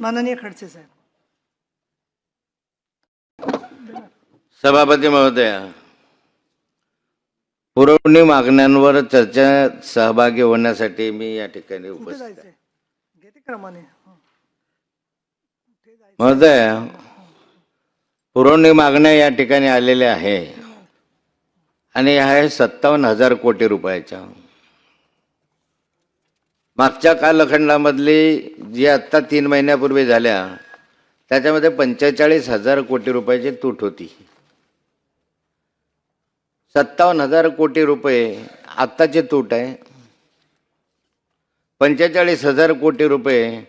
माननीय खडसे साहेब. सभापती महोदय पुरवणी मागण्यांवर चर्चा सहभागी होण्यासाठी मी या ठिकाणी उपस्थित हं. महोदय पुरवणी मागण्या या ठिकाणी आलेल्या आहे. आणि ह्या आहे सत्तावन्न हजार कोटी रुपयाच्या. मागच्या कालखंडामधली जी आत्ता तीन महिन्यापूर्वी झाल्या त्याच्यामध्ये पंचेचाळीस हजार कोटी रुपयाची तूट होती. सत्तावन्न हजार कोटी रुपये आत्ताची तूट आहे. पंचेचाळीस हजार कोटी रुपये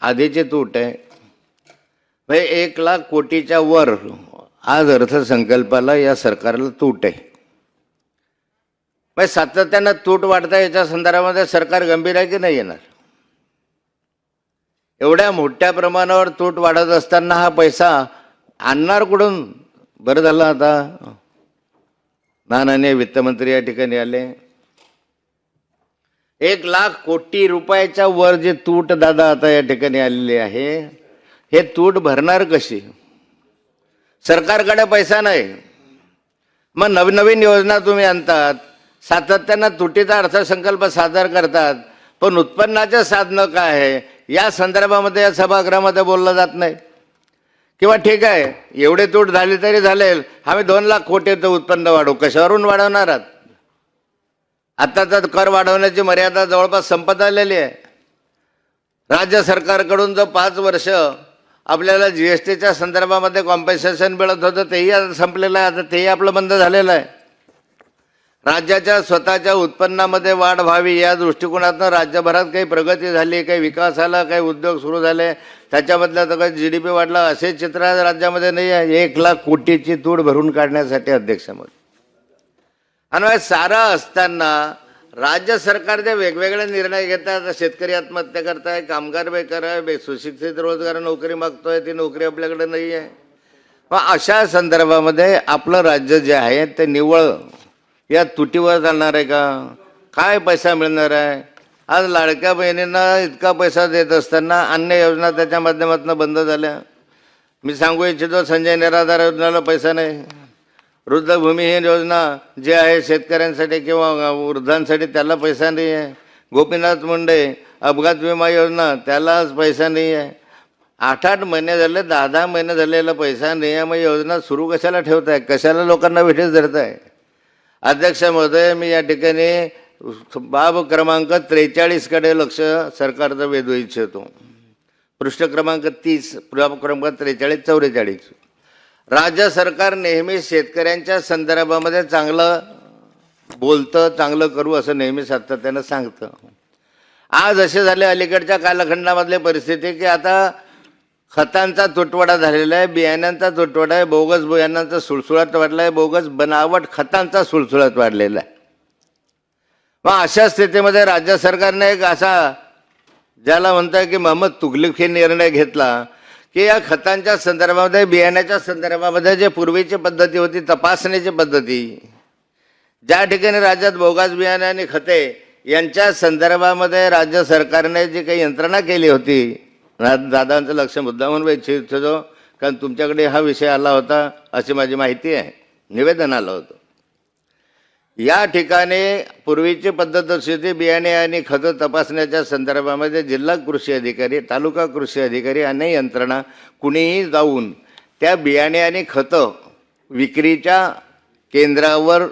आधीची तूट आहे. म्हणजे एक लाख कोटीच्या वर आज अर्थसंकल्पाला या सरकारला तूट आहे. मग सातत्यानं तूट वाढता याच्या संदर्भामध्ये सरकार गंभीर आहे की नाही येणार? एवढ्या मोठ्या प्रमाणावर तूट वाढत असताना हा पैसा आणणार कुठून? बरं झालं आता. नानाने वित्तमंत्री या ठिकाणी आले. एक लाख कोटी रुपयाच्या वर जे तूट दादा आता या ठिकाणी आलेली आहे हे तूट भरणार कशी? सरकारकडे पैसा नाही. मग नवनवीन योजना तुम्ही आणतात सातत्यानं तुटीचा अर्थसंकल्प सादर करतात पण उत्पन्नाचे साधनं काय आहे? या संदर्भामध्ये या सभागृहामध्ये बोललं जात नाही. किंवा ठीक आहे एवढे तूट झाली तरी झालेल. आम्ही दोन लाख कोटीचं उत्पन्न वाढवू. कशावरून वाढवणार आहात? आता तर कर वाढवण्याची मर्यादा जवळपास संपत आलेली आहे. राज्य सरकारकडून जो पाच वर्ष आपल्याला जी एस टीच्या संदर्भामध्ये कॉम्पेन्सेशन मिळत होतं तेही आता संपलेलं आहे. आता तेही आपलं बंद झालेलं आहे. राज्याच्या स्वतःच्या उत्पन्नामध्ये वाढ व्हावी या दृष्टिकोनातून राज्यभरात काही प्रगती झाली काही विकास आला काही उद्योग सुरू झाले. त्याच्याबद्दल तर काही जी डी पी वाढला. असे चित्र आज राज्यामध्ये नाही आहे. एक लाख कोटीची तूट भरून काढण्यासाठी अध्यक्षामध्ये आणि सारं असताना राज्य सरकार जे वेगवेगळे निर्णय घेतात शेतकरी आत्महत्या करताय कामगार बेकार आहे बे सुशिक्षित रोजगार नोकरी मागतोय ती नोकरी आपल्याकडे नाही आहे. मग अशा संदर्भामध्ये आपलं राज्य जे आहे ते निवळ या तुटीवर चालणार आहे का? काय पैसा मिळणार आहे? आज लाडक्या बहिणींना इतका पैसा देत असताना अन्य योजना त्याच्या माध्यमातून बंद झाल्या. मी सांगू इच्छितो संजय निराधार योजनेला पैसा नाही. वृद्ध भूमिहीन योजना जी आहे शेतकऱ्यांसाठी किंवा वृद्धांसाठी त्याला पैसा नाही आहे गोपीनाथ मुंडे अपघात विमा योजना त्यालाच पैसा नाही आहे आठ आठ महिने झाले दहा दहा महिने झालेला पैसा नाही आहे मग योजना सुरू कशाला ठेवताय? कशाला लोकांना विठेच धरताय? अध्यक्ष महोदय मी या ठिकाणी बाब क्रमांक त्रेचाळीसकडे लक्ष सरकारचं वेधू इच्छितो. पृष्ठ क्रमांक तीस बाब क्रमांक त्रेचाळीस चौवेचाळीस. राज्य सरकार नेहमी शेतकऱ्यांच्या संदर्भामध्ये चांगलं बोलतं चांगलं करू असं नेहमी सातत्यानं सांगतं. आज असे झाले अलीकडच्या कालखंडामधले परिस्थिती की आता खतांचा तुटवडा झालेला आहे बियाण्यांचा तुटवडा आहे बोगस बियाण्यांचा सुळसुळाट वाढला आहे बोगस बनावट खतांचा सुळसुळाट वाढलेला आहे. मग अशा स्थितीमध्ये राज्य सरकारने एक असा ज्याला म्हणताय की मोहम्मद तुगलिफी निर्णय घेतला की या खतांच्या संदर्भामध्ये बियाण्याच्या संदर्भामध्ये जे पूर्वीची पद्धती होती तपासणीची पद्धती ज्या ठिकाणी राज्यात बोगास बियाणे आणि खते यांच्या संदर्भामध्ये राज्य सरकारने जी काही यंत्रणा केली होती दादांचं लक्ष मुद्दामून इच्छित होतो कारण तुमच्याकडे हा विषय आला होता अशी माझी माहिती आहे. निवेदन आलं होतं. या ठिकाणी पूर्वीची पद्धत अशी होती बियाणे आणि खतं तपासण्याच्या संदर्भामध्ये जिल्हा कृषी अधिकारी तालुका कृषी अधिकारी आणि यंत्रणा कुणीही जाऊन त्या बियाणे आणि खतं विक्रीच्या केंद्रावर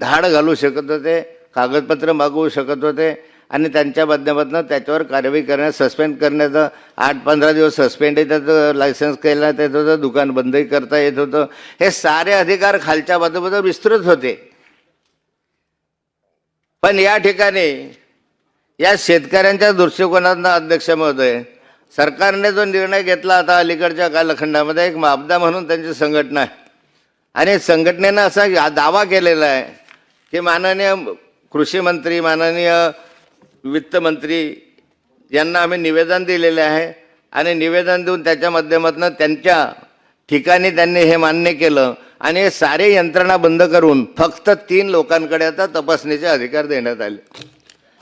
धाड घालू शकत होते कागदपत्र मागवू शकत होते आणि त्यांच्या माध्यमातून त्याच्यावर कारवाई करण्यात सस्पेंड करण्याचं आठ पंधरा दिवस सस्पेंडही त्याचं लायसन्स करण्यात येत होतं दुकान बंदही करता येत होतं. हे सारे अधिकार खालच्या बाजूबद्दल विस्तृत होते. पण या ठिकाणी या शेतकऱ्यांच्या दृष्टिकोनातनं अध्यक्ष महोदय सरकारने जो निर्णय घेतला आता अलीकडच्या कालखंडामध्ये एक मापदा म्हणून त्यांची संघटना आहे. आणि संघटनेनं असा दावा केलेला आहे की माननीय कृषी मंत्री माननीय वित्तमंत्री यांना आम्ही निवेदन दिलेले आहे आणि निवेदन देऊन त्याच्या माध्यमातून त्यांच्या ठिकाणी त्यांनी हे मान्य केलं आणि हे सारे यंत्रणा बंद करून फक्त तीन लोकांकडे आता तपासणीचे अधिकार देण्यात आले.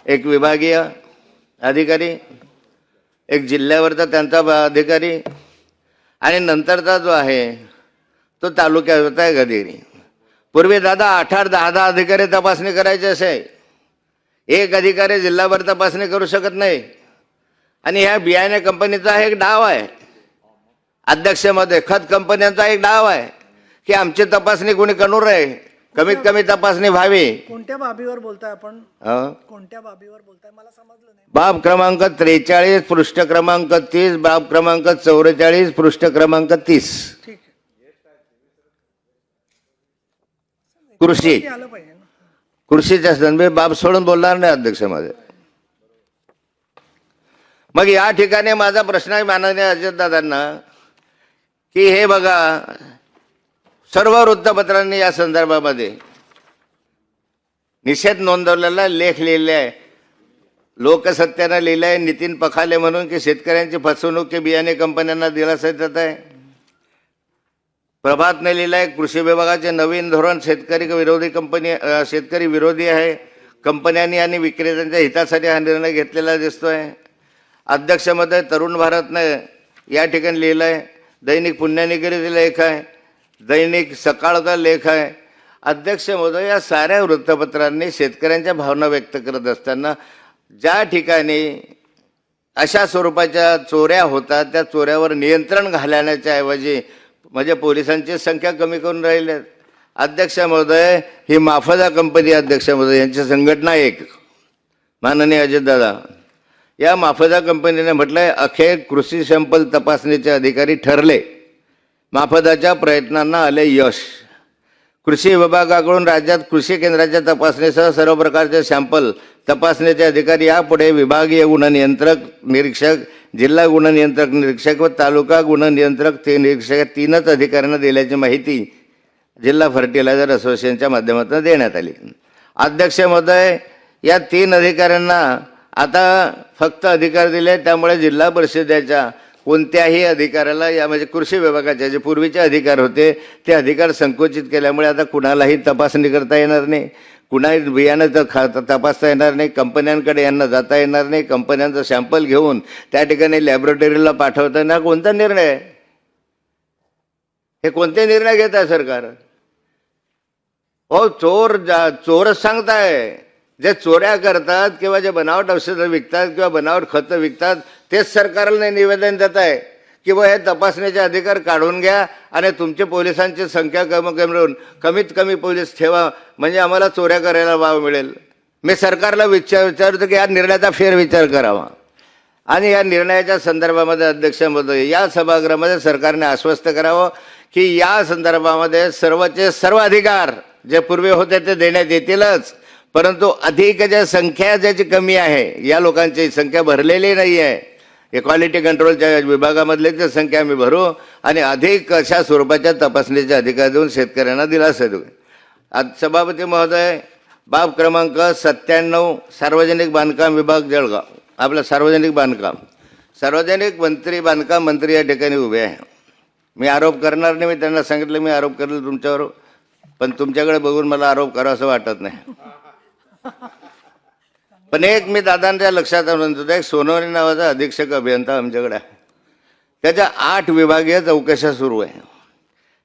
एक विभागीय अधिकारी एक जिल्ह्यावरचा त्यांचा अधिकारी आणि नंतरचा जो आहे तो तालुक्यावरचा आहे गदिरी पूर्वी दादा आठ आठ दहा दहा अधिकारी तपासणी करायचे असे. एक अधिकारी जिल्हाभर तपासणी करू शकत नाही. आणि ह्या बियाणे कंपनीचा एक डाव आहे. अध्यक्षमध्ये खत कंपन्यांचा एक डाव आहे. की आमची तपासणी कोणी करू आहे कमीत कमी तपासणी व्हावी. कोणत्या बाबीवर बोलताय आपण? कोणत्या बाबीवर बोलताय? मला समजलं नाही. बाब क्रमांक त्रेचाळीस पृष्ठ क्रमांक तीस बाब क्रमांक चौवेचाळीस पृष्ठ क्रमांक तीस. कृषी. आलं पाहिजे. कृषीच्या संदर्भात बाब सोडून बोलणार नाही अध्यक्षमध्ये. मग या ठिकाणी माझा प्रश्न आहे माननीय अजितदादांना की हे बघा सर्व वृत्तपत्रांनी या संदर्भामध्ये निषेध नोंदवलेला लेख लिहिले आहे. लोकसत्यानं लिहिलं आहे नितीन पखाले म्हणून की शेतकऱ्यांची फसवणूक की बियाणे कंपन्यांना दिलासा देत आहे. प्रभातने लिहिलं आहे कृषी विभागाचे नवीन धोरण शेतकरी विरोधी कंपनी शेतकरी विरोधी आहे. कंपन्यांनी आणि विक्रेत्यांच्या हितासाठी हा निर्णय घेतलेला दिसतो आहे अध्यक्षमध्ये तरुण भारतने या ठिकाणी लिहिलं आहे दैनिक पुण्यनिगिरीचा लेख आहे दैनिक सकाळचा लेख आहे. अध्यक्ष महोदय या साऱ्या वृत्तपत्रांनी शेतकऱ्यांच्या भावना व्यक्त करत असताना ज्या ठिकाणी अशा स्वरूपाच्या चोऱ्या होतात त्या चोऱ्यावर नियंत्रण घालण्याच्या ऐवजी म्हणजे पोलिसांची संख्या कमी करून राहिली अध्यक्ष महोदय ही माफदा कंपनी अध्यक्ष महोदय यांची संघटना एक. माननीय अजितदादा या माफदा कंपनीने म्हटलंय अखेर कृषी सॅम्पल तपासणीचे अधिकारी ठरले. माफदाच्या प्रयत्नांना आले यश. कृषी विभागाकडून राज्यात कृषी केंद्राच्या तपासणीसह सर्व प्रकारचे सॅम्पल तपासण्याचे अधिकारी यापुढे विभागीय गुणनियंत्रक निरीक्षक जिल्हा गुणनियंत्रक निरीक्षक व तालुका गुणनियंत्रक ते निरीक्षक या तीनच अधिकाऱ्यांना दिल्याची माहिती जिल्हा फर्टिलायझर असोसिएशनच्या माध्यमातून देण्यात आली. अध्यक्ष महोदय या तीन अधिकाऱ्यांना आता फक्त अधिकार दिले त्यामुळे जिल्हा परिषदेच्या कोणत्याही अधिकाऱ्याला या म्हणजे कृषी विभागाचे जे पूर्वीचे अधिकार होते ते अधिकार संकुचित केल्यामुळे आता कुणालाही तपासणी करता येणार नाही. कुणाही बियाणं तर खा तपासता येणार नाही कंपन्यांकडे यांना जाता येणार नाही कंपन्यांचं सॅम्पल घेऊन त्या ठिकाणी लॅबोरेटरीला पाठवता येणार. कोणता निर्णय? आहे? हे कोणते निर्णय घेत आहे सरकार? हो चोर जा चोरच सांगताय. जे चोऱ्या करतात किंवा जे बनावट औषधं विकतात किंवा बनावट खतं विकतात तेच सरकारला निवेदन देत आहे की हे तपासण्याचे अधिकार काढून घ्या आणि तुमचे पोलिसांची संख्या कमी करून कमीत कमी पोलीस ठेवा म्हणजे आम्हाला चोऱ्या करायला वाव मिळेल. मी सरकारला विचार विचारतो की या निर्णयाचा फेरविचार करावा. आणि या निर्णयाच्या संदर्भामध्ये अध्यक्ष महोदय या सभागृहामध्ये सरकारने आश्वस्त करावं की या संदर्भामध्ये सर्वचे सर्व अधिकार जे पूर्वी होते ते देण्यात येतीलच. परंतु अधिक ज्या संख्या ज्याची कमी आहे या लोकांची संख्या भरलेली नाही आहे इक्वालिटी कंट्रोलच्या विभागामधली संख्या आम्ही भरू आणि अधिक अशा स्वरूपाच्या तपासणीचे अधिकार देऊन शेतकऱ्यांना दिलासा देऊ. आज सभापती महोदय बाब क्रमांक सत्त्याण्णव सार्वजनिक बांधकाम विभाग जळगाव. आपलं सार्वजनिक बांधकाम. सार्वजनिक मंत्री बांधकाम मंत्री या ठिकाणी उभे आहे. मी आरोप करणार नाही मी त्यांना सांगितलं मी आरोप करेल तुमच्यावर पण तुमच्याकडे बघून मला आरोप करावा असं वाटत नाही. पण एक मी दादांच्या लक्षात आणून देतो एक सोनवणे नावाचा अधीक्षक अभियंता आमच्याकडे आहे. त्याच्या आठ विभागीय चौकशा सुरू आहे.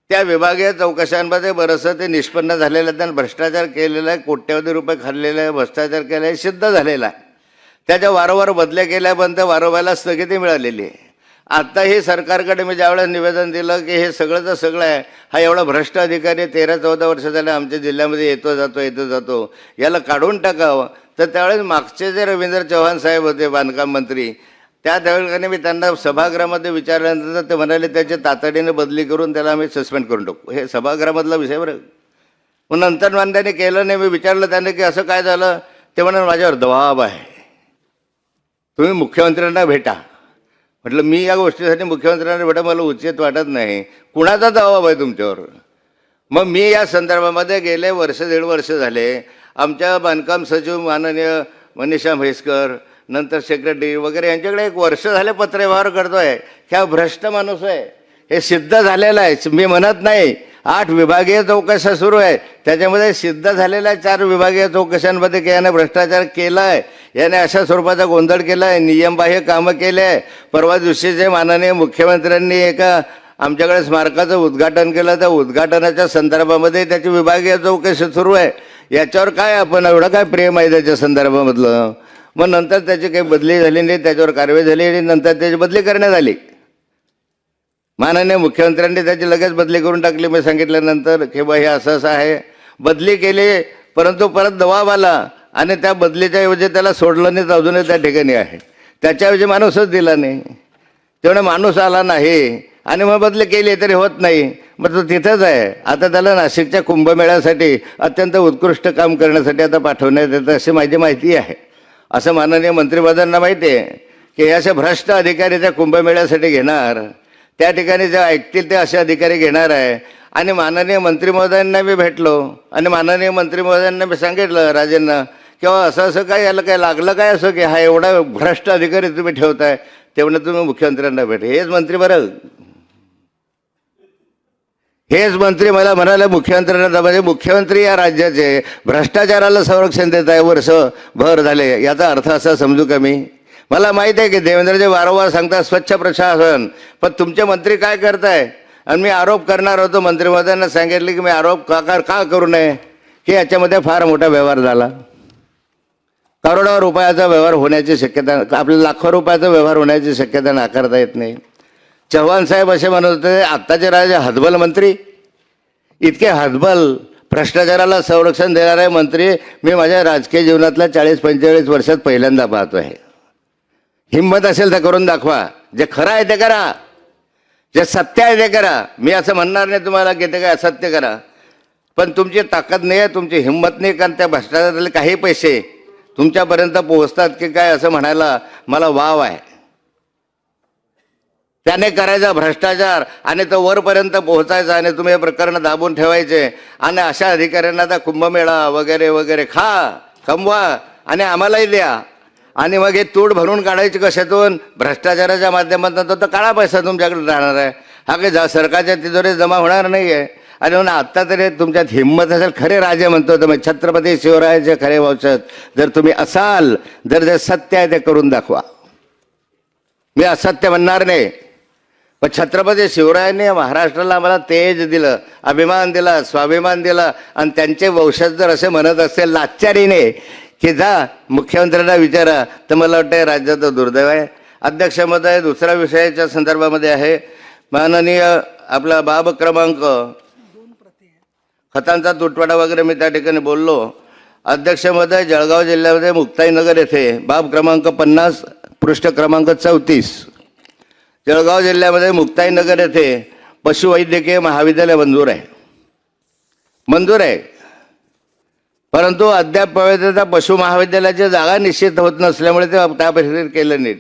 त्या विभागीय चौकशांमध्ये बरंचसं ते निष्पन्न झालेलं आहे त्यांना भ्रष्टाचार केलेला आहे कोट्यवधी रुपये खाल्लेले आहे भ्रष्टाचार केला आहे सिद्ध झालेला आहे. त्याच्या वारंवार बदल्या केल्यापर्यंत वारंवारला स्थगिती मिळालेली आहे. आत्ता हे सरकारकडे मी ज्यावेळेस निवेदन दिलं की हे सगळंचं सगळं आहे हा एवढा भ्रष्ट अधिकारी तेरा चौदा वर्ष झाले आमच्या जिल्ह्यामध्ये येतो जातो येतो जातो याला काढून टाकावं. तर त्यावेळेस मागचे जे रवींद्र चव्हाण साहेब होते बांधकाम मंत्री त्या त्यावेळेला मी त्यांना सभागृहामध्ये विचारल्यानंतर ते म्हणाले त्याची तातडीने बदली करून त्याला आम्ही सस्पेंड करून टाकू. हे सभागृहामधला विषय बरं. मग नंतर मान्याने केलं नाही मी विचारलं त्याने की असं काय झालं? ते म्हणाले माझ्यावर दबाव आहे. तुम्ही मुख्यमंत्र्यांना भेटा. म्हटलं मी या गोष्टीसाठी मुख्यमंत्र्यांना भेटा मला उचित वाटत नाही. कुणाचा दबाव आहे तुमच्यावर? मग मी या संदर्भामध्ये गेले वर्ष दीड वर्ष झाले. आमच्या बांधकाम सचिव माननीय मनीषा म्हैसकर नंतर सेक्रेटरी वगैरे यांच्याकडे एक वर्ष झाले पत्रव्यवहार करतो की हा भ्रष्ट माणूस आहे. हे सिद्ध झालेलं आहे. मी म्हणत नाही आठ विभागीय चौकशा सुरू आहे. त्याच्यामध्ये सिद्ध झालेल्या चार विभागीय चौकशांमध्ये की याने भ्रष्टाचार केला आहे याने अशा स्वरूपाचा गोंधळ केला आहे नियमबाह्य कामं केले आहे परवा दिवशीचे माननीय मुख्यमंत्र्यांनी एका आमच्याकडे स्मारकाचं उद्घाटन केलं. त्या उद्घाटनाच्या संदर्भामध्ये त्याची विभागीय चौकशी सुरू आहे. याच्यावर काय आपण एवढं काय प्रेम आहे त्याच्या संदर्भामधलं? मग नंतर त्याची काही बदली झाली नाही त्याच्यावर कारवाई झाली आणि नंतर त्याची बदली करण्यात आली. माननीय मुख्यमंत्र्यांनी त्याची लगेच बदली करून टाकली. मी सांगितल्यानंतर की बा हे असं असं आहे. बदली केली परंतु परत दबाव आला आणि त्या बदलीच्या ऐवजी त्याला सोडलं नाही तर अजूनही त्या ठिकाणी आहे. त्याच्याऐवजी माणूसच दिला नाही. तेवढा माणूस आला नाही आणि मग बदली केली तरी होत नाही. मग तो तिथंच आहे. आता त्याला नाशिकच्या कुंभमेळ्यासाठी अत्यंत उत्कृष्ट काम करण्यासाठी आता पाठवण्यात येतं अशी माझी माहिती आहे. असं माननीय मंत्रिपदांना माहिती आहे की हे असे भ्रष्ट अधिकारी त्या कुंभमेळ्यासाठी घेणार. त्या ठिकाणी जे ऐकतील ते असे अधिकारी घेणार आहे. आणि माननीय मंत्री महोदयांना मी भेटलो. आणि माननीय मंत्री महोदयांना मी सांगितलं राजेंना किंवा असं असं काय याला काय लागलं काय असं की हा एवढा भ्रष्ट अधिकारी तुम्ही ठेवताय? तेवढं तुम्ही मुख्यमंत्र्यांना भेट. हेच मंत्री बरं. हेच मंत्री मला म्हणाले मुख्यमंत्र्यांना म्हणजे मुख्यमंत्री या राज्याचे भ्रष्टाचाराला संरक्षण देत आहे वर्ष भर झाले. याचा अर्थ असा समजू का मी? मला माहीत आहे की देवेंद्रजी वारंवार सांगतात स्वच्छ प्रशासन. पण तुमचे मंत्री काय करताय? आणि मी आरोप करणार होतो मंत्री सांगितले की मी आरोप का का का करू नये? की याच्यामध्ये फार मोठा व्यवहार झाला. करोडो रुपयाचा व्यवहार होण्याची शक्यता आपल्या लाखो रुपयाचा व्यवहार होण्याची शक्यता नाकारता येत नाही. चव्हाण साहेब असे म्हणत होते आत्ताचे राजे हतबल मंत्री. इतके हतबल भ्रष्टाचाराला संरक्षण देणारे मंत्री मी माझ्या राजकीय जीवनातल्या चाळीस पंचेचाळीस वर्षात पहिल्यांदा पाहतो आहे. हिंमत असेल तर करून दाखवा. जे खरं आहे ते करा. जे सत्य आहे ते करा. मी असं म्हणणार नाही तुम्हाला की ते काय असत्य करा. पण तुमची ताकद नाही आहे तुमची हिंमत नाही कारण त्या भ्रष्टाचारातले काही पैसे तुमच्यापर्यंत पोहोचतात की काय असं म्हणायला मला वाव आहे. त्याने करायचा भ्रष्टाचार आणि तो वरपर्यंत पोहोचायचा आणि तुम्ही हे प्रकरण दाबून ठेवायचे. आणि अशा अधिकाऱ्यांना आता कुंभमेळा वगैरे वगैरे खा कमवा आणि आम्हालाही द्या. आणि मग हे तूट भरून काढायची कशातून? भ्रष्टाचाराच्या माध्यमातून तो तर काळा पैसा तुमच्याकडे राहणार आहे. हा काही जा सरकारच्या तिजोरीत जमा होणार नाही आहे आणि म्हणून आत्ता तरी तुमच्यात हिंमत असेल खरे राजे म्हणतो तुम्ही छत्रपती शिवरायाचे खरे वंशज. जर तुम्ही असाल जर जे सत्य आहे ते करून दाखवा. मी असत्य म्हणणार नाही. पण छत्रपती शिवरायांनी महाराष्ट्राला आम्हाला तेज दिलं अभिमान दिला स्वाभिमान दिला. आणि त्यांचे वंशज जर असे म्हणत असेल लाचारीने की जा मुख्यमंत्र्यांना विचारा. तर मला वाटतं राज्याचं दुर्दैव आहे. अध्यक्ष महोदय दुसऱ्या विषयाच्या संदर्भामध्ये आहे. माननीय आपला बाब क्रमांक खतांचा तुटवडा वगैरे मी त्या ठिकाणी बोललो. अध्यक्ष महोदय जळगाव जिल्ह्यामध्ये मुक्ताईनगर येथे बाब क्रमांक पन्नास पृष्ठ क्रमांक चौतीस. जळगाव जिल्ह्यामध्ये मुक्ताईनगर येथे पशुवैद्यकीय महाविद्यालय मंजूर आहे. मंजूर आहे. परंतु अद्याप पवित्रता पशु महाविद्यालयाची जागा निश्चित होत नसल्यामुळे ते त्या परिस्थितीत केलं नाही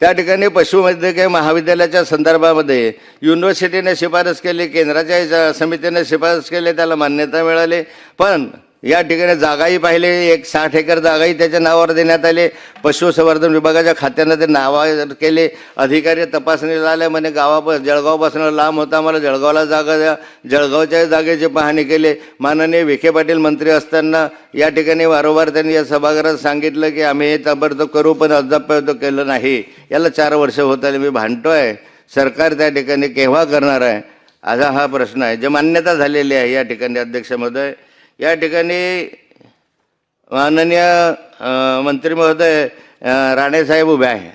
त्या ठिकाणी पशुवैद्यकीय महाविद्यालयाच्या संदर्भामध्ये युनिव्हर्सिटीने शिफारस केली केंद्राच्या समितीने शिफारस केली त्याला मान्यता मिळाली. पण या ठिकाणी जागाही पाहिले. एक साठ एकर जागाही त्याच्या नावावर देण्यात आले. पशुसंवर्धन विभागाच्या खात्यानं ते नावा केले. अधिकारी तपासणीला आले म्हणे गावा जळगावपासून लांब होता. मला जळगावला जागा द्या. जळगावच्या जागेची पाहणी केले. माननीय विखे पाटील मंत्री असताना या ठिकाणी वारंवार त्यांनी या सभागृहात सांगितलं की आम्ही हे ताबडतोब करू पण अद्याप तो केलं नाही. याला चार वर्ष होत आले. मी आहे सरकार त्या ठिकाणी केव्हा करणार आहे? असा हा प्रश्न आहे. जे मान्यता झालेली आहे या ठिकाणी अध्यक्ष महोदय या ठिकाणी माननीय मंत्री महोदय राणेसाहेब उभे आहे.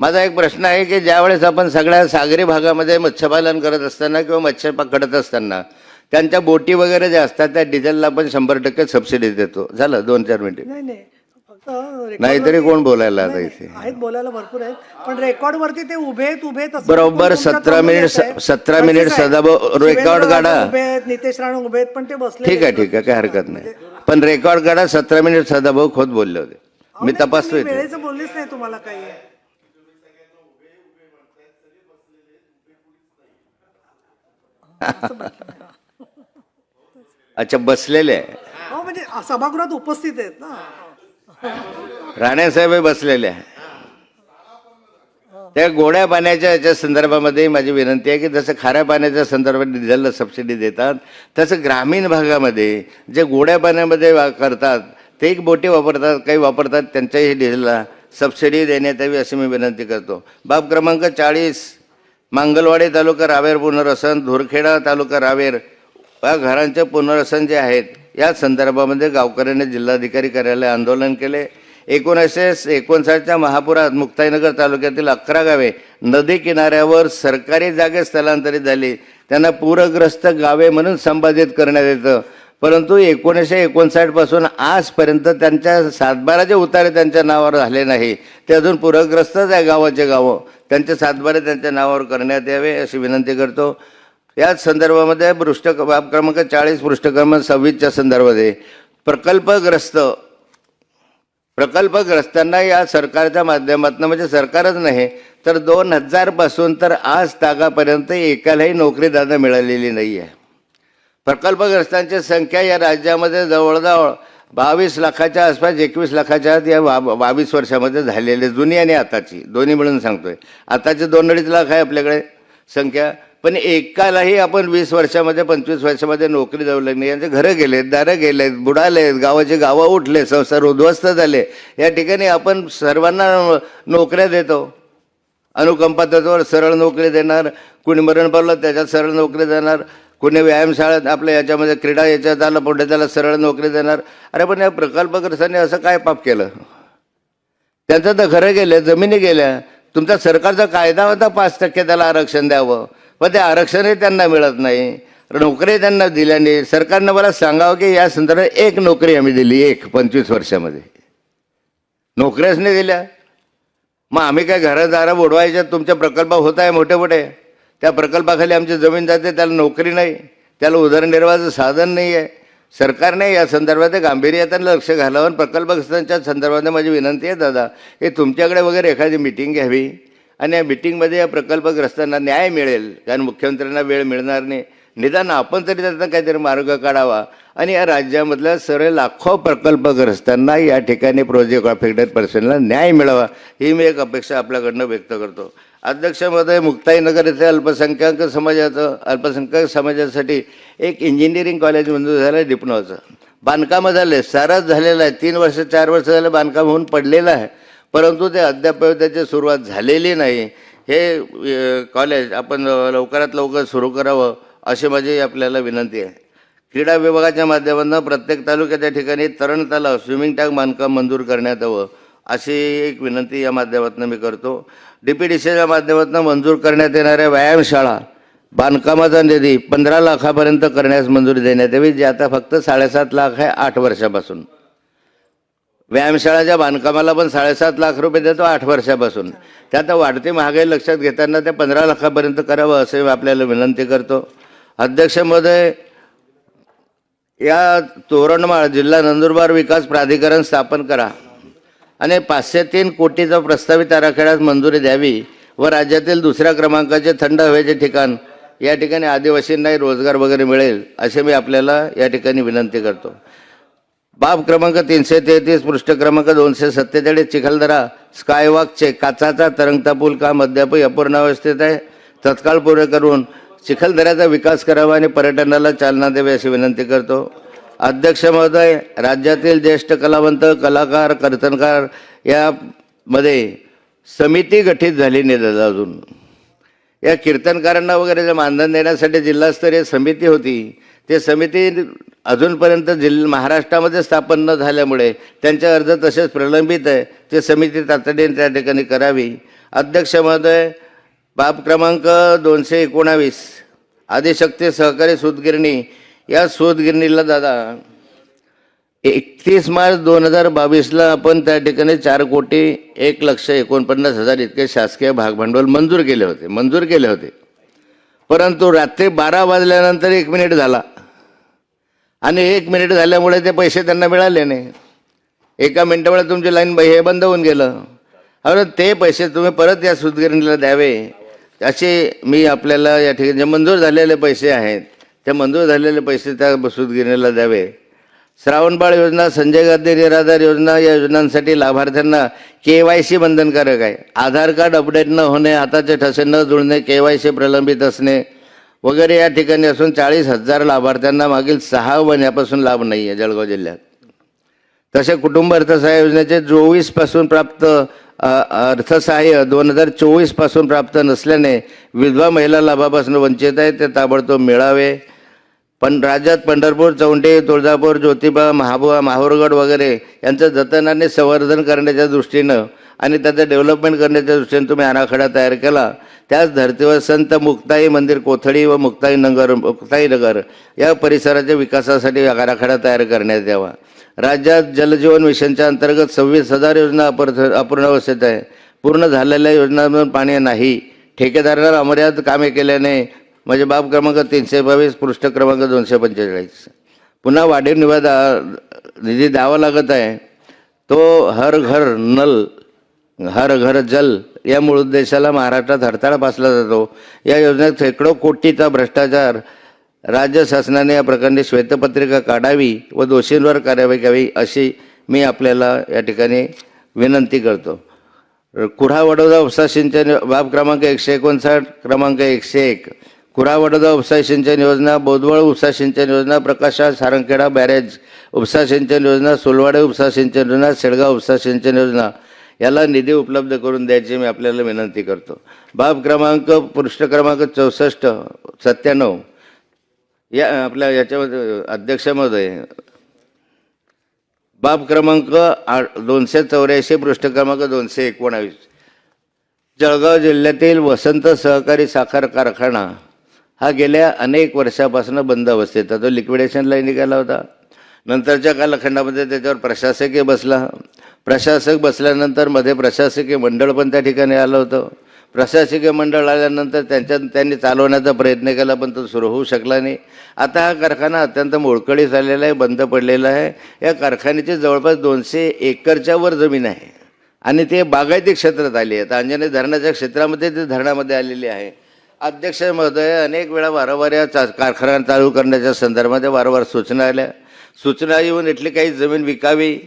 माझा एक प्रश्न आहे की ज्यावेळेस आपण सगळ्या सागरी भागामध्ये मत्स्यपालन करत असताना किंवा मत्स्य पकडत असताना त्यांच्या बोटी वगैरे ज्या असतात त्या डिझेलला आपण शंभर टक्के सबसिडी देतो. झालं? दोन चार मिनिटे. नाहीतरी कोण बोलायला आता इथे आहेत बोलायला भरपूर आहेत. पण रेकॉर्ड वरती ते उभे आहेत उभे आहेत असं बरोबर तुमच्या 17 तोंडून मिनिट- आहे. 17 मिनिट तसेच आहे. सदाभाऊ, record शिवेंद्र काढा. राजे उभे आहेत नितेश राणे उभे आहेत पण ते बसले ठीक आहे ठीक आहे काही हरकत नाही. पण रेकॉर्ड काढा सतरा मिनिट सदाभाऊ खोत बोलले होते. मी तपासतो इथे वेळेचं बोललीच नाही तुम्हाला काही. अच्छा बसलेले आहे. हो म्हणजे सभागृहात उपस्थित आहेत ना. राणेसाहेब हे बसलेले आहे. त्या गोड्या पाण्याच्या याच्या संदर्भामध्ये माझी विनंती आहे की जसं खाऱ्या पाण्याच्या संदर्भात डिझेलला सबसिडी देतात तसं ग्रामीण भागामध्ये जे गोड्या पाण्यामध्ये वा करतात ते एक बोटी वापरतात काही वापरतात त्यांच्याही डिझेलला सबसिडी देण्यात यावी अशी मी विनंती करतो. बाब क्रमांक चाळीस मांगलवाडी तालुका रावेर पुनर्वसन धुरखेडा तालुका रावेर या घरांचे पुनर्वसन जे आहेत या संदर्भामध्ये गावकऱ्यांनी जिल्हाधिकारी कार्यालय आंदोलन केले. एकोणीसशे एकोणसाठच्या महापुरात मुक्ताईनगर तालुक्यातील अकरा गावे नदी किनाऱ्यावर सरकारी जागेत स्थलांतरित झाली. त्यांना पूरग्रस्त गावे म्हणून संपादित करण्यात येतं. परंतु एकोणीसशे एकोणसाठपासून आजपर्यंत त्यांच्या सातबाराचे उतारे त्यांच्या नावावर झाले नाही ते अजून पूरग्रस्तच आहे गावाचे गावं. त्यांचे सातबारे त्यांच्या नावावर करण्यात यावे अशी विनंती करतो. याच संदर्भामध्ये पृष्ठ बाब क्रमांक चाळीस पृष्ठ क्रमांक सव्वीसच्या संदर्भामध्ये प्रकल्पग्रस्त प्रकल्पग्रस्तांना या सरकारच्या माध्यमातून म्हणजे सरकारच नाही तर दोन हजारपासून तर आज तागापर्यंत एकालाही नोकरी दादा मिळालेली नाही आहे प्रकल्पग्रस्तांची संख्या या राज्यामध्ये जवळजवळ बावीस लाखाच्या आसपास एकवीस लाखाच्या आत या बा बावीस वर्षामध्ये झालेली जुनी आणि आताची दोन्ही मिळून सांगतोय. आताचे दोन अडीच लाख आहे आपल्याकडे. संख्या. पण एकालाही आपण वीस वर्षामध्ये पंचवीस वर्षामध्ये नोकरी जाऊ लागली. यांचे घरं गेलेत दारं गेलेत बुडालेत गावाचे गावं उठले संसार उद्ध्वस्त झाले. या ठिकाणी आपण सर्वांना नोकऱ्या देतो. अनुकंपा तत्वावर सरळ नोकरी देणार. कुणी मरण पावलं त्याच्यात सरळ नोकरी देणार. कुणी व्यायामशाळेत आपल्या याच्यामध्ये क्रीडा याच्यात आलं पुढे त्याला सरळ नोकरी देणार. अरे पण या प्रकल्पग्रस्तांनी असं काय पाप केलं? त्यांचं तर घरं गेलं जमिनी गेल्या. तुमचा सरकारचा कायदा होता पाच टक्के त्याला आरक्षण द्यावं. पण ते आरक्षणही त्यांना मिळत नाही. नोकरी त्यांना दिल्या नाही सरकारनं मला सांगावं की या संदर्भात एक नोकरी आम्ही दिली एक पंचवीस वर्षामध्ये. नोकऱ्याच नाही दिल्या. मग आम्ही काय घरादारा बुडवायच्या तुमच्या प्रकल्प होत आहे मोठे मोठे. त्या प्रकल्पाखाली आमची जमीन जाते त्याला नोकरी नाही. त्याला उदरनिर्वाहाचं साधन नाही आहे सरकारने या संदर्भात गांभीर्यानं लक्ष घालावं प्रकल्पग्रस्तांच्या संदर्भात माझी विनंती आहे दादा हे तुमच्याकडे वगैरे एखादी मिटिंग घ्यावी. आणि या मिटिंगमध्ये या प्रकल्पग्रस्तांना न्याय मिळेल कारण मुख्यमंत्र्यांना वेळ मिळणार नाही. निदान आपण तरी त्याचा काहीतरी मार्ग काढावा. आणि या राज्यामधल्या सर्व लाखो प्रकल्पग्रस्तांना या ठिकाणी प्रोजेक्ट अफेक्टेड पर्सनला न्याय मिळावा ही मी एक अपेक्षा आपल्याकडनं व्यक्त करतो. अध्यक्ष महोदय मुक्ताईनगर येथे अल्पसंख्याक समाजाचं अल्पसंख्याक समाजासाठी एक इंजिनिअरिंग कॉलेज मंजूर झालं आहे डिप्लोमाचं बांधकामं झाले सारंच झालेलं आहे. तीन वर्ष चार वर्ष झालं बांधकाम होऊन पडलेलं आहे. परंतु ते अद्याप त्याची सुरुवात झालेली नाही. हे कॉलेज आपण लवकरात लवकर सुरू करावं. अशी माझी आपल्याला विनंती आहे. क्रीडा विभागाच्या माध्यमातून प्रत्येक तालुक्याच्या ठिकाणी तरण तलाव स्विमिंग टँक बांधकाम मंजूर करण्यात यावं अशी एक विनंती या माध्यमातून मी करतो. डी पी डी सीच्या माध्यमातून मंजूर करण्यात येणाऱ्या व्यायामशाळा बांधकामाचा निधी पंधरा लाखापर्यंत करण्यास मंजुरी देण्यात यावी जे आता फक्त साडेसात लाख आहे आठ वर्षापासून. व्यायामशाळाच्या बांधकामाला पण साडेसात लाख रुपये देतो आठ वर्षापासून. त्यात वाढती महागाई लक्षात घेताना ते पंधरा लाखापर्यंत करावं असं मी आपल्याला विनंती करतो. अध्यक्षमध्ये या तोरणमाळ जिल्हा नंदुरबार विकास प्राधिकरण स्थापन करा. आणि पाचशे तीन कोटीचा प्रस्तावित आराखड्यास मंजुरी द्यावी व राज्यातील दुसऱ्या क्रमांकाचे थंड हवेचे ठिकाण या ठिकाणी आदिवासींनाही रोजगार वगैरे मिळेल असे मी आपल्याला या ठिकाणी विनंती करतो. बाब क्रमांक तीनशे तेहतीस पृष्ठ क्रमांक दोनशे सत्तेचाळीस चिखलदरा स्कायवॉकचे काचाचा तरंगता पूल काम अद्याप अपूर्णावस्थेत आहे. तत्काळ पूर्ण करून चिखलदऱ्याचा विकास करावा आणि पर्यटनाला चालना द्यावी अशी विनंती करतो. अध्यक्ष महोदय राज्यातील ज्येष्ठ कलावंत कलाकार कर्तनकार यामध्ये समिती गठीत झाली नाही दादा अजून. या कीर्तनकारांना वगैरे जे मानधन देण्यासाठी जिल्हास्तरीय समिती होती ते समिती अजूनपर्यंत जिल्हा महाराष्ट्रामध्ये स्थापन न झाल्यामुळे त्यांचे अर्ज तसेच प्रलंबित आहे. ते समिती तातडीने त्या ठिकाणी करावी. अध्यक्ष महोदय बाब क्रमांक दोनशे एकोणावीस. आदिशक्ती सहकारी सूतगिरणी. या सूतगिरणीला दादा एकतीस मार्च दोन हजार बावीसला आपण त्या ठिकाणी चार कोटी एक लक्ष एकोणपन्नास हजार इतके शासकीय भागभांडवल मंजूर केले होते मंजूर केले होते. परंतु रात्री बारा वाजल्यानंतर एक मिनिट झाला. आणि एक मिनिट झाल्यामुळे ते पैसे त्यांना मिळाले नाही. एका मिनिटामुळे तुमची लाईन हे बंद होऊन गेलं. अरे ते पैसे तुम्ही परत या सूतगिरणीला द्यावे. असे मी आपल्याला या ठिकाणी जे मंजूर झालेले पैसे आहेत ते मंजूर झालेले पैसे त्या सुदगिरणीला द्यावे. श्रावणबाळ योजना संजय गांधी निराधार योजना या योजनांसाठी लाभार्थ्यांना के वाय सी बंधनकारक आहे. आधार कार्ड अपडेट न होणे हाताचे ठसे न जुळणे के वाय सी प्रलंबित असणे वगैरे या ठिकाणी असून चाळीस हजार लाभार्थ्यांना मागील सहा महिन्यापासून लाभ नाही आहे जळगाव जिल्ह्यात. तसे कुटुंब अर्थसहाय्य योजनेचे चोवीसपासून प्राप्त अर्थसहाय्य दोन हजार चोवीसपासून प्राप्त नसल्याने विधवा महिला लाभापासून वंचित आहे ते ताबडतोब मिळावे. पण राज्यात पंढरपूर चौंडी तुळजापूर ज्योतिबा महाबुवा माहूरगड वगैरे यांचं जतन आणि संवर्धन करण्याच्या दृष्टीनं आणि त्याचं डेव्हलपमेंट करण्याच्या दृष्टीने तुम्ही आराखडा तयार केला. त्याच धर्तीवर संत मुक्ताई मंदिर कोथळी व मुक्ताई नगर मुक्ताई नगर या परिसराच्या विकासासाठी आराखडा तयार करण्यात यावा. राज्यात जलजीवन मिशनच्या अंतर्गत सव्वीस हजार योजना अपूर्ण अपूर्ण अवस्थेत आहे. पूर्ण झालेल्या योजनांमधून पाणी नाही. ठेकेदारांना अमर्याद कामे केल्याने म्हणजे बाब क्रमांक तीनशे बावीस पृष्ठ क्रमांक दोनशे पंचेचाळीस. पुन्हा वाढीव निवादा निधी द्यावा लागत आहे. तो हर घर नल हर घर जल या मूळ उद्देशाला महाराष्ट्रात हरताळ पासला जातो. या योजनेत शेकडो कोटीचा भ्रष्टाचार राज्य शासनाने या प्रकरणी श्वेतपत्रिका काढावी व दोषींवर कार्यवाही करावी अशी मी आपल्याला या ठिकाणी विनंती करतो. कुढा वडोदा उपसा सिंचन बाब क्रमांक एकशे एकोणसाठ क्रमांक एकशे एक. कुढा वडोदा उपसा सिंचन योजना बोदवळ उपसा सिंचन योजना प्रकाशा सारंगखेडा बॅरेज उपसा सिंचन योजना सोलवाडे उपसा सिंचन योजना शेडगाव उपसा सिंचन योजना याला निधी उपलब्ध करून द्यायची मी आपल्याला विनंती करतो. बाब क्रमांक पृष्ठ क्रमांक चौसष्ट सत्त्याण्णव. या आपल्या याच्यामध्ये अध्यक्ष बाब क्रमांक आठ दोनशे चौऱ्याऐंशी पृष्ठ क्रमांक दोनशे एकोणावीस. जळगाव जिल्ह्यातील वसंत सहकारी साखर कारखाना हा गेल्या अनेक वर्षापासून बंद अवस्थेत आहे. तो लाईन निघाला होता. नंतरच्या कालखंडामध्ये त्याच्यावर प्रशासकीय बसला. प्रशासक बसल्यानंतरमध्ये प्रशासकीय मंडळ पण त्या ठिकाणी आलं होतं. प्रशासकीय मंडळ आल्यानंतर त्यांच्या त्यांनी चालवण्याचा प्रयत्न केला पण तो सुरू होऊ शकला नाही. आता हा कारखाना अत्यंत मोडकळीत झालेला आहे बंद पडलेला आहे. या कारखान्याची जवळपास दोनशे एकरच्या वर जमीन आहे. आणि ते बागायती क्षेत्रात आली आहे. आता अंजनी धरणाच्या क्षेत्रामध्ये ते धरणामध्ये आलेली आहे. अध्यक्ष महोदय अनेक वेळा वारंवार या चा कारखाना चालू करण्याच्या संदर्भात वारंवार सूचना आल्या. सूचना येऊन इथली काही जमीन विकावी.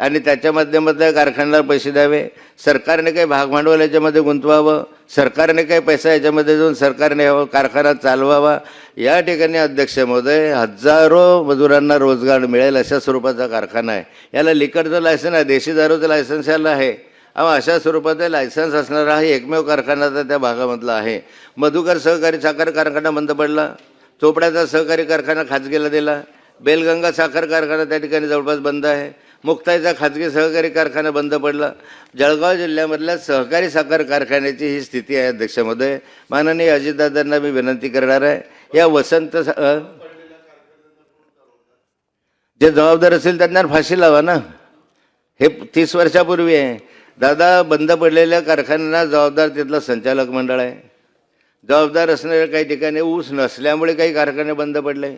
आणि त्याच्या माध्यमातून कारखान्याला पैसे द्यावे. सरकारने काही भागभांडवल याच्यामध्ये गुंतवावं. सरकारने काही पैसा याच्यामध्ये देऊन सरकारने हा कारखाना चालवावा. या ठिकाणी अध्यक्ष महोदय हजारो मजुरांना रोजगार मिळेल अशा स्वरूपाचा कारखाना आहे. याला लिकडचं लायसन आहे देशी दारूचं लायसन्स याला आहे. अहो अशा स्वरूपाचा लायसन्स असणारा हा एकमेव कारखाना त्या भागामधला आहे. मधुकर सहकारी साखर कारखाना बंद पडला. चोपड्याचा सहकारी कारखाना खाजगीला दिला. बेलगंगा साखर कारखाना त्या ठिकाणी जवळपास बंद आहे. मुक्ताईचा खाजगी सहकारी कारखाना बंद पडला. जळगाव जिल्ह्यामधल्या सहकारी साखर कारखान्याची ही स्थिती आहे अध्यक्षामध्ये माननीय अजितदादांना मी विनंती करणार आहे. या वसंत जे जबाबदार असेल त्यांना फाशी लावा ना. हे तीस वर्षापूर्वी आहे. दादा बंद पडलेल्या कारखान्यांना जबाबदार तिथलं संचालक मंडळ आहे. जबाबदार असणाऱ्या काही ठिकाणी ऊस नसल्यामुळे काही कारखाने बंद पडले.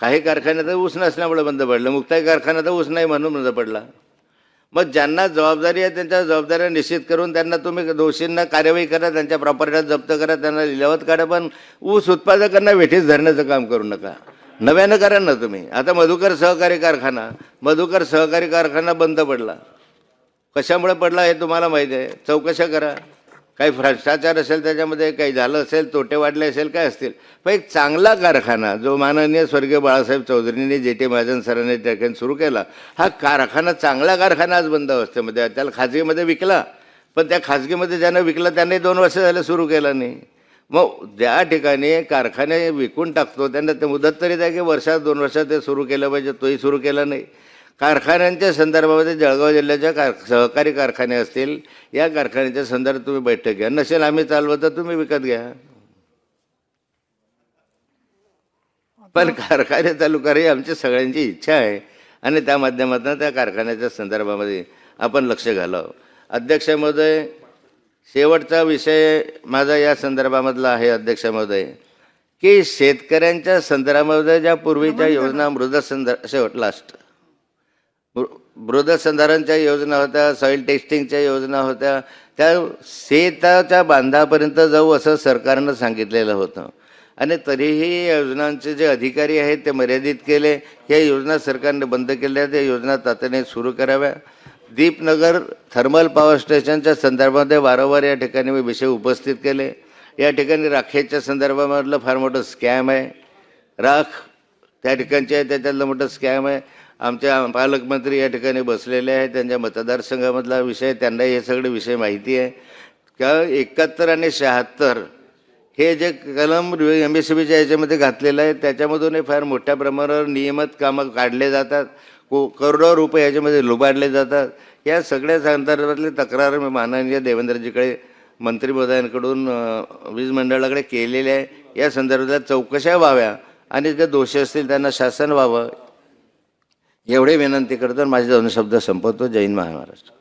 काही कारखान्यात ऊस नसल्यामुळे बंद पडलं. मुक्ताई कारखान्यात ऊस नाही म्हणून बंद पडला. मग ज्यांना जबाबदारी आहे त्यांच्या जबाबदाऱ्या निश्चित करून त्यांना तुम्ही दोषींना कार्यवाही करा त्यांच्या प्रॉपर्ट्या जप्त करा त्यांना लिलावत काढा पण ऊस उत्पादकांना वेठीस धरण्याचं काम करू नका. नव्यानं करा ना तुम्ही. आता मधुकर सहकारी कारखाना मधुकर सहकारी कारखाना बंद पडला. कशामुळे पडला हे तुम्हाला माहीत आहे? चौकशा करा. काही भ्रष्टाचार असेल त्याच्यामध्ये काही झालं असेल तोटे वाढले असेल काय असतील? पण एक चांगला कारखाना जो माननीय स्वर्गीय बाळासाहेब चौधरींनी जे टी महाजन सरांनी त्या सुरू केला हा कारखाना चांगला कारखाना आज बंद अवस्थेमध्ये त्याला खाजगीमध्ये विकला. पण त्या खाजगीमध्ये ज्यानं विकला त्यांनी दोन वर्ष झालं सुरू केलं नाही. मग ज्या ठिकाणी कारखाने विकून टाकतो त्यांना ते मुदत तरी द्या की वर्षात दोन वर्षात ते सुरू केलं पाहिजे तोही सुरू केला नाही. कारखान्यांच्या संदर्भामध्ये जळगाव जिल्ह्याच्या कार सहकारी कारखाने असतील या कारखान्याच्या संदर्भात तुम्ही बैठक घ्या. नसेल आम्ही चालवत तर तुम्ही विकत घ्या. पण कारखाने चालू करा ही आमची सगळ्यांची इच्छा आहे. आणि त्या माध्यमातून त्या कारखान्याच्या संदर्भामध्ये आपण लक्ष घालावं. अध्यक्ष महोदय शेवटचा विषय माझा या संदर्भामधला आहे अध्यक्ष महोदय की शेतकऱ्यांच्या संदर्भामध्ये ज्या पूर्वीच्या योजना मृद संदर्भ शेवट लास्ट मृदसंधारणच्या योजना होत्या सॉईल टेस्टिंगच्या योजना होत्या त्या शेताच्या बांधापर्यंत जाऊ असं सरकारनं सांगितलेलं होतं. आणि तरीही या योजनांचे जे अधिकारी आहेत ते मर्यादित केले. ह्या योजना सरकारने बंद केल्या त्या योजना तातडीने सुरू कराव्या. दीपनगर थर्मल पॉवर स्टेशनच्या संदर्भामध्ये वारंवार या ठिकाणी मी विषय उपस्थित केले. या ठिकाणी राखेच्या संदर्भामधलं फार मोठं स्कॅम आहे. राख त्या ठिकाणचे आहे त्याच्यातलं मोठं स्कॅम आहे. आमच्या पालकमंत्री या ठिकाणी बसलेले आहेत त्यांच्या मतदारसंघामधला विषय त्यांना हे सगळे विषय माहिती आहे. का एकाहत्तर आणि शहात्तर हे जे कलम एम एस सी बीच्या याच्यामध्ये घातलेलं आहे त्याच्यामधूनही फार मोठ्या प्रमाणावर नियमित कामं काढले जातात. को करोडो रुपये याच्यामध्ये लुबाडले जातात. या सगळ्या संदर्भातली तक्रार मी माननीय देवेंद्रजीकडे मंत्री महोदयांकडून वीज मंडळाकडे केलेले आहे. या संदर्भातल्या चौकशा व्हाव्या आणि जे दोषी असतील त्यांना शासन व्हावं एवढे विनंती करतो आणि माझे दोन शब्द संपवतो. जैन महाराष्ट्र.